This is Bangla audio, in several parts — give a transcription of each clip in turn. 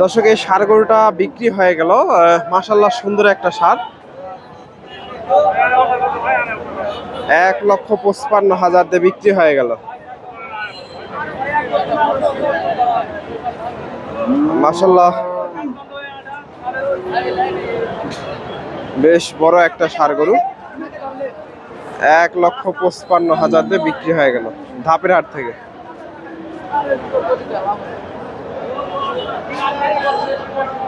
দর্শক, এই সার গরুটা বিক্রি হয়ে গেল। মাসাল্লাহ সুন্দর একটা সার। এক লক্ষ পঁচপান্ন হাজার দিয়ে বিক্রি হয়ে গেল। মাসাল্লাহ বেশ বড় একটা সার গরু। এক লক্ষ পঁচপান্ন হাজার দিয়ে বিক্রি হয়ে গেল, ধাপের হাট থেকে।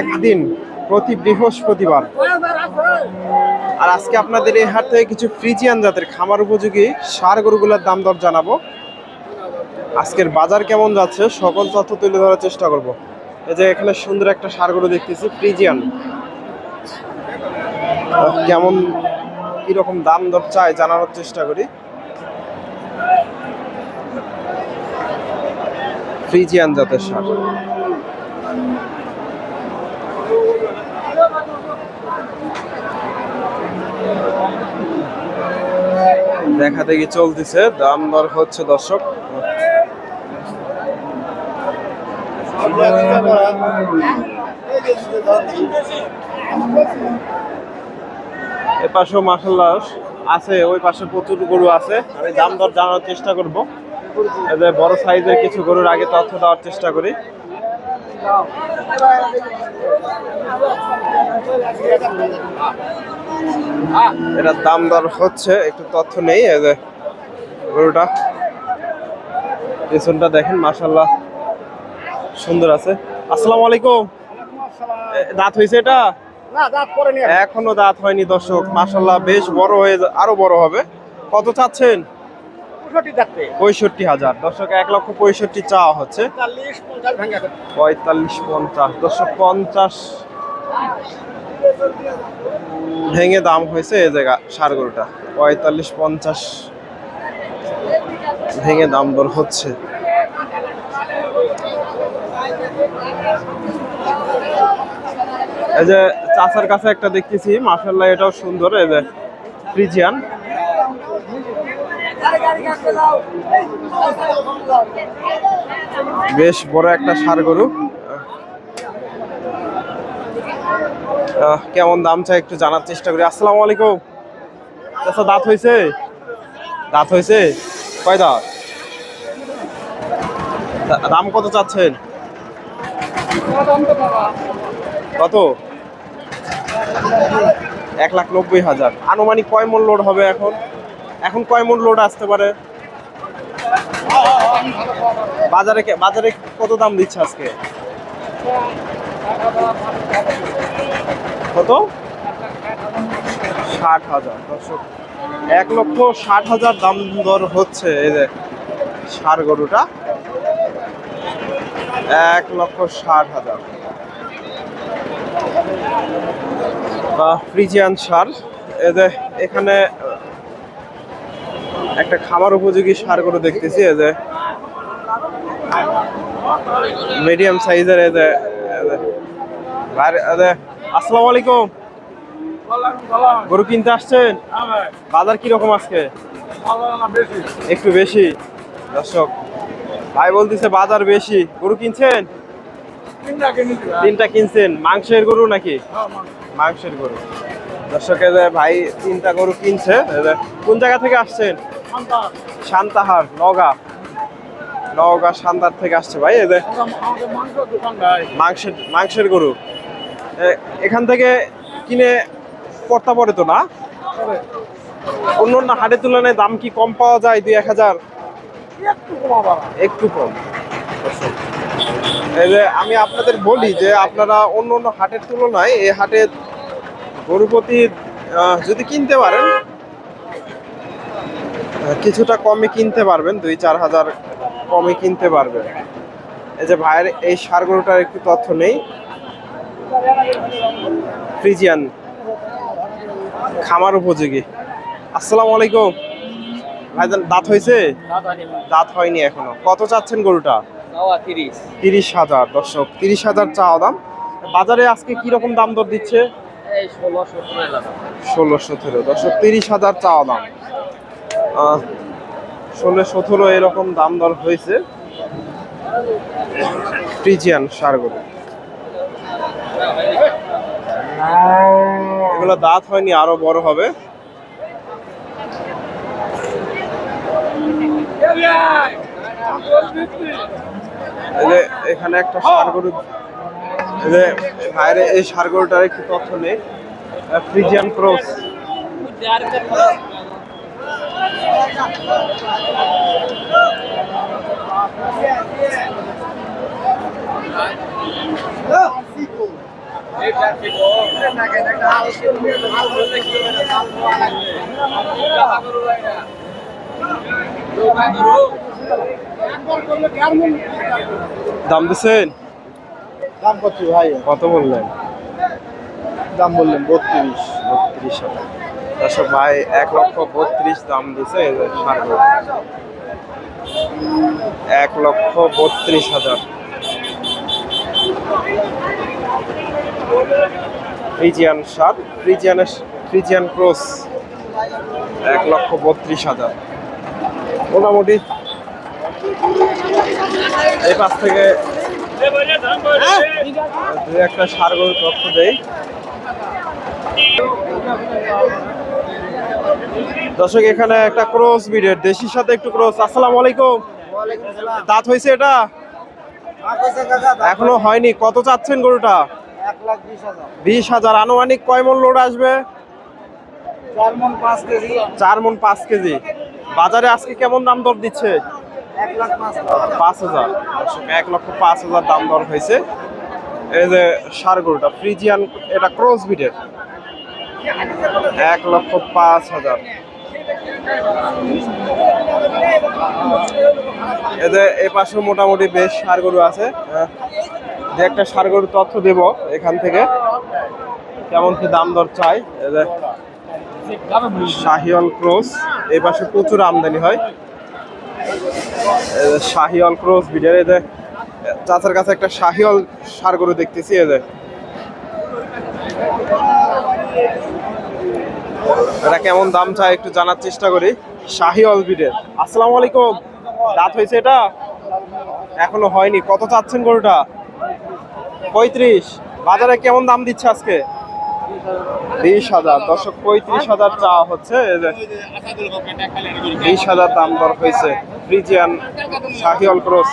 একদিন প্রতি বৃহস্পতিবার। আর আজকে আপনাদের এই হাট থেকে কিছু ফ্রিজিয়ান জাতের খামার উপযোগী সার গরুগুলোর দাম দর জানাব। আজকের বাজার কেমন যাচ্ছে, সকল তথ্য তুলে ধরার চেষ্টা করব। এই যে এখানে সুন্দর একটা সার গরু দেখতেছি, ফ্রিজিয়ান। কেমন, কীরকম দাম দর চাই জানানোর চেষ্টা করি। ফ্রিজিয়ান জাতের সার। দেখা দেখি চলতেছে, দাম দর হচ্ছে দর্শক। এ মাসাল্লাহ আছে, ওই পাশে প্রচুর গরু আছে, আমি দাম দর জানার চেষ্টা করব। বড় সাইজের কিছু গরুর আগে তথ্য দেওয়ার চেষ্টা করি। এটার দাম দর হচ্ছে একটু তথ্য নেই এই যে গরুটা। পেছনটা দেখেন মাসাল্লাহ সুন্দর আছে। আসসালামু আলাইকুম। দাঁত হয়েছে এটা? না দাঁত পরে নিয়ে এখনও দাঁত হয়নি দর্শক। মাসাল্লাহ বেশ বড় হয়ে আরও বড় হবে। কত চাচ্ছেন? পঁয়ষট্টি হাজার। দর্শক এক লক্ষ পঁয়ষট্টি চাওয়া হচ্ছে। ভেঙে পঁয়তাল্লিশ পঞ্চাশ। দর্শক পঞ্চাশ ভেঙে দাম হয়েছে এই জায়গা সার গরুটা পঁয়তাল্লিশ পঞ্চাশ ভেঙে দাম দর হচ্ছে। এই যে চাচার কাছে একটা দেখতেছি মার্শাল্লাহ এটাও সুন্দর এই যে ফ্রিজিয়ান। বেশ বড় একটা সার গরু। কেমন দাম চাই একটু জানার চেষ্টা করি। আসসালামু আলাইকুম। চাচা, দাঁত হয়েছে? দাঁত হয়েছে? কয় দাঁত? দাম কত চাচ্ছেন? কত? এক লাখ নব্বই হাজার। আনুমানিক কয় লোড হবে এখন? এখন কয় মন লোড আসতে পারে? বাজারে বাজারে কত দাম দিচ্ছে আজকে? কত? ষাট হাজার, দর্শক, এক লক্ষ ষাট হাজার দাম দর হচ্ছে। এই যে সার গরুটা, এক লক্ষ ষাট হাজার। ফ্রিজিয়ান সার যে এখানে একটা খাবার উপযোগী সার গরু দেখতেছি, এই যে মিডিয়াম সাইজের এই যে আসসালামু আলাইকুম। গরু কিনতে আসছেন? বাজার কীরকম আজকে? একটু বেশি। দর্শক, ভাই বলতেছে বাজার বেশি। গরু কিনছেন? তিনটা কিনছেন। মাংসের গরু নাকি? মাংসের গরু। দর্শক ভাই তিনটা গরু কিনছে কোন জায়গা থেকে আসছেন? শান্তাহার। নগা নওগাঁ। শান্তার থেকে আসছে ভাই এদের মাংসের মাংসের গরু। এখান থেকে কিনে পড়তা পড়ে তো না? অন্য অন্য হাটের তুলনায় দাম কি কম পাওয়া যায় দুই এক হাজার? একটু কম এই যে আমি আপনাদের বলি যে আপনারা অন্য অন্য হাটের তুলনায় এই হাটে গরু প্রতি যদি কিনতে পারেন কিছুটা কমে কিনতে পারবেন দুই চার হাজার কমে কিনতে পারবেন। এই যে ভাইয়ের এই সার গরুটার একটু তথ্য নেই। ফ্রিজিয়ান খামার উপযোগী। আসসালামু আলাইকুম। ভাইজান দাঁত হয়েছে? দাঁত হয়নি এখনও। কত চাচ্ছেন গরুটা? তিরিশ। হাজার দর্শক তিরিশ হাজার চাওয়া দাম। বাজারে আজকে কি রকম দাম দর দিচ্ছে? ষোলো সতেরো দর্শক তিরিশ হাজার চাওয়া দাম। ষোলো সতেরো এরকম দাম দর হয়েছে। ফ্রিজিয়ান সারগুলো। এগুলো দাঁত হয়নি, আরও বড় হবে। এখানে একটা ষাড় গরু এই যে ভাইরে এই ষাড় গরুটার একটু তথ্য নেই। Friesian cross. দাম দিচ্ছেন দাম কত ভাই? কত বললেন? দাম বললেন বত্রিশ। বত্রিশ হাজার। দর্শক ভাই, এক লক্ষ বত্রিশ দাম ষাড় গরু। এক লক্ষ বত্রিশ হাজার। ফ্রিজিয়ান সার ফ্রিজিয়ানের ফ্রিজিয়ান ক্রস, এক লক্ষ বত্রিশ হাজার। মোটামুটি এই পাশ থেকে দু একটা সার তথ্য দেই। দর্শক এখানে একটা ক্রস বিডের দেশির সাথে একটু ক্রস আসসালামু আলাইকুম। দাঁত হয়েছে এটা? এখনও হয়নি। কত চাচ্ছেন গরুটা? বিশ হাজার। আনুমানিক কয় মন লোড আসবে? চার মন পাঁচ কেজি। বাজারে আজকে কেমন দাম দর দিচ্ছে? পাঁচ হাজার। এক লক্ষ পাঁচ হাজার দাম দর হয়েছে। এই যে সার গরুটা ফ্রিজিয়ান এটা ক্রস বিডের এক লক্ষ পাঁচ হাজার। এদের এ পাশে মোটামুটি বেশ সার গরু আছে হ্যাঁ। যে একটা সার গরুর তথ্য দেব এখান থেকে, কেমন কি দাম দর চাই। এদের শাহিওয়াল ক্রস, এই পাশে প্রচুর আমদানি হয়। শাহিওয়াল ক্রস বিডের এদের চাচার কাছে একটা শাহিওয়াল সার গরু দেখতেছি এদের এটা কেমন দাম চাই একটু জানার চেষ্টা করি। শাহি অলবিডের আসসালামু আলাইকুম। দাঁত হয়েছে এটা? এখনও হয়নি। কত চাচ্ছেন গরুটা? পঁয়ত্রিশ। বাজারে কেমন দাম দিচ্ছে আজকে? বিশ হাজার। দশক পঁয়ত্রিশ হাজার চাওয়া হচ্ছে। বিশ হাজার দাম দর হয়েছে। Friesian Sahiwal cross